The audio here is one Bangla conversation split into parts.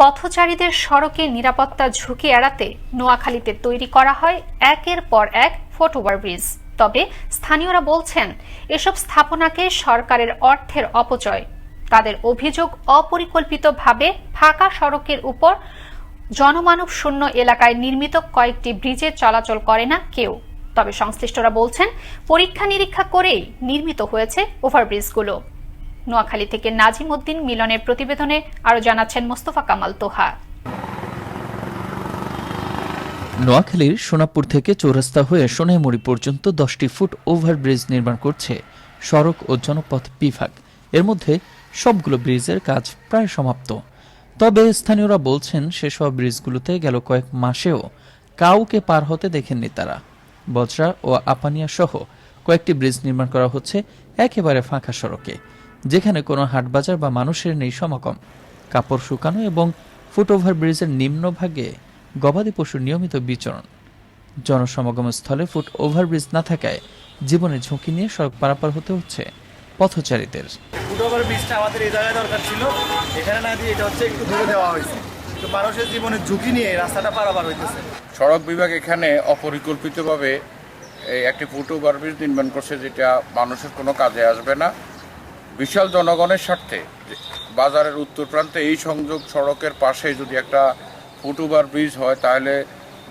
পথচারীদের সড়কে নিরাপত্তা ঝুঁকি এড়াতে নোয়াখালীতে তৈরি করা হয় একের পর এক ফুটওভার ব্রিজ তবে স্থানীয়রা বলছেন, এসব স্থাপনাকে সরকারের অর্থের অপচয়। তাদের অভিযোগ অপরিকল্পিতভাবে ফাঁকা সড়কের উপর জনমানব শূন্য এলাকায় নির্মিত কয়েকটি ব্রিজে চলাচল করে না কেউ। তবে সংশ্লিষ্টরা বলছেন পরীক্ষা নিরীক্ষা করেই নির্মিত হয়েছে ওভারব্রিজগুলো। নোয়াখালী থেকে নাজিম উদ্দিন মিলনের প্রতিবেদনে আরও জানাচ্ছেন মোস্তফা কামাল তোহা। নোয়াখালীর সোনাপুর থেকে চৌরাস্তা হয়ে সোনাইমুড়ি পর্যন্ত দশটি ফুট ওভারব্রিজ নির্মাণ করছে সড়ক ও জনপথ বিভাগ। এর মধ্যে সবগুলো ব্রিজের কাজ প্রায় সমাপ্ত। তবে স্থানীয়রা বলছেন সেসব ব্রিজগুলোতে গেল কয়েক মাসেও কাউকে পার হতে দেখেননি তারা। বজরা ও আপানিয়া সহ কয়েকটি ব্রিজ নির্মাণ করা হচ্ছে একেবারে ফাঁকা সড়কে। যেখানে কোনো হাটবাজার বা মানুষের নেই সমাগম। কাপড় শুকানো এবং ফুটওভার ব্রিজের নিম্নভাগে গবাদি পশুর নিয়মিত বিচরণ। জনসমাগম স্থলে ফুট ওভারব্রিজ না থাকায় জীবনের ঝুঁকি নিয়ে সড়ক পারাপার হতে হচ্ছে পথচারীদের। ফুটওভার ব্রিজটা আমাদের এই জায়গায় দরকার ছিল। এখানে না দিয়ে এটা হচ্ছে একটু দূরে দেওয়া হয়েছে। তো মানুষের জীবনের ঝুঁকি নিয়ে রাস্তাটা পারাপার হইতেছে। সড়ক বিভাগ এখানে অপরিকল্পিতভাবে একটি ফুট ওভারব্রিজ নির্মাণ করছে যেটা মানুষের কোনো কাজে আসবে না। বিশাল জনগণের স্বার্থে বাজারের উত্তর প্রান্তে এই সংযোগ সড়কের পাশে যদি একটা ফুটওভার ওভারব্রিজ হয়, তাহলে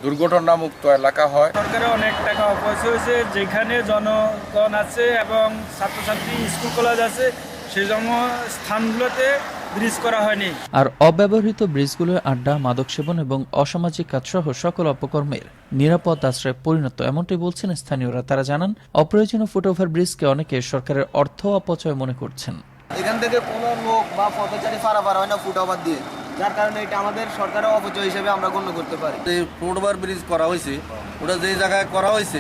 দুর্ঘটনামুক্ত এলাকা হয়। সরকারের অনেক টাকা অপচয় হয়েছে। যেখানে জনগণ আছে এবং ছাত্রছাত্রী, স্কুল, কলেজ আছে সেই জন্য স্থানগুলোতে ব্রিজ করা হয়নি। আর অব্যবহৃত ব্রিজগুলোর আড্ডা মাদক সেবন এবং অসামাজিক কাজসহ সকল অপকর্মের নিরাপদ আশ্রয় পরিণত এমনটাই বলছেন স্থানীয়রা। তারা জানান অপ্রয়োজনীয় ফুটওভার ব্রিজকে অনেকে সরকারের অর্থ অপচয় মনে করছেন। এখান থেকে কোনো লোক বা পথচারী পারাপার হয় না ফুট ওভার দিয়ে যার কারণে এটা আমাদের সরকারের অপচয় হিসেবে আমরা গণ্য করতে পারি। যে ফুটওভার ব্রিজ করা হয়েছে ওটা যে জায়গায় করা হয়েছে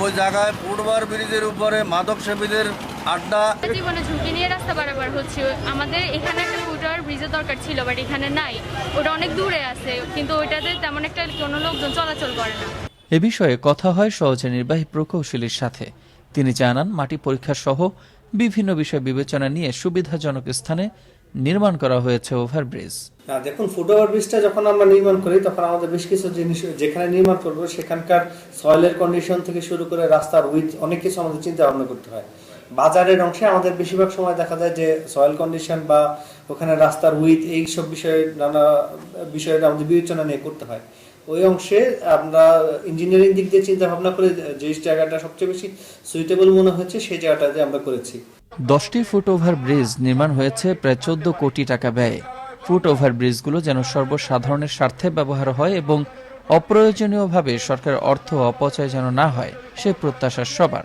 ওই জায়গায় ফুটওভার ব্রিজের উপরে মাদক সেবীদের আড্ডা। জীবনে ঝুঁকি নিয়ে রাস্তা বারবার হচ্ছে। আমাদের এখানে একটা ফুটওভার ব্রিজের দরকার ছিল বাট এখানে নাই। ওটা অনেক দূরে আছে কিন্তু ওইটাতে তেমন একটা কোনো লোকজন চলাচল করে না। এ বিষয়ে কথা হয় সহজে নির্বাহী প্রকৌশলীর সাথে। তিনি জানান মাটি পরীক্ষা সহ বিভিন্ন বিষয় বিবেচনা নিয়ে সুবিধাজনক স্থানে নির্মাণ করা হয়েছে ওভারব্রিজ না দেখুন ফুটওভার ব্রিজটা যখন আমরা নির্মাণ করি তখন আমাদের বেশ কিছু জিনিস যেখানে নির্মাণ করব সেখানকার সয়েলের কন্ডিশন থেকে শুরু করে রাস্তার উইথ অনেক কিছু আমাদের চিন্তা ভাবনা করতে হয়। বাজারের অংশে আমাদের বেশিরভাগ সময় দেখা যায় যে সয়েল কন্ডিশন বা ওখানে রাস্তার উইথ এই সব বিষয়ে নানা বিষয়ে আমাদের বিবেচনা নিয়ে করতে হয়। ওই অংশে আমরা ইঞ্জিনিয়ারিং দিক দিয়ে চিন্তা ভাবনা করে যে জায়গাটা সবচেয়ে বেশি সুইটেবল মনে হচ্ছে সেই জায়গাটাতে আমরা করেছি। দশটি ফুট ওভার ব্রিজ নির্মাণ হয়েছে প্রায় চোদ্দ কোটি টাকা ব্যয়ে। ফুট ওভার ব্রিজগুলো যেন সর্বসাধারণের স্বার্থে ব্যবহার হয় এবং অপ্রয়োজনীয়ভাবে সরকারের অর্থ অপচয় যেন না হয়, সে প্রত্যাশা সবার।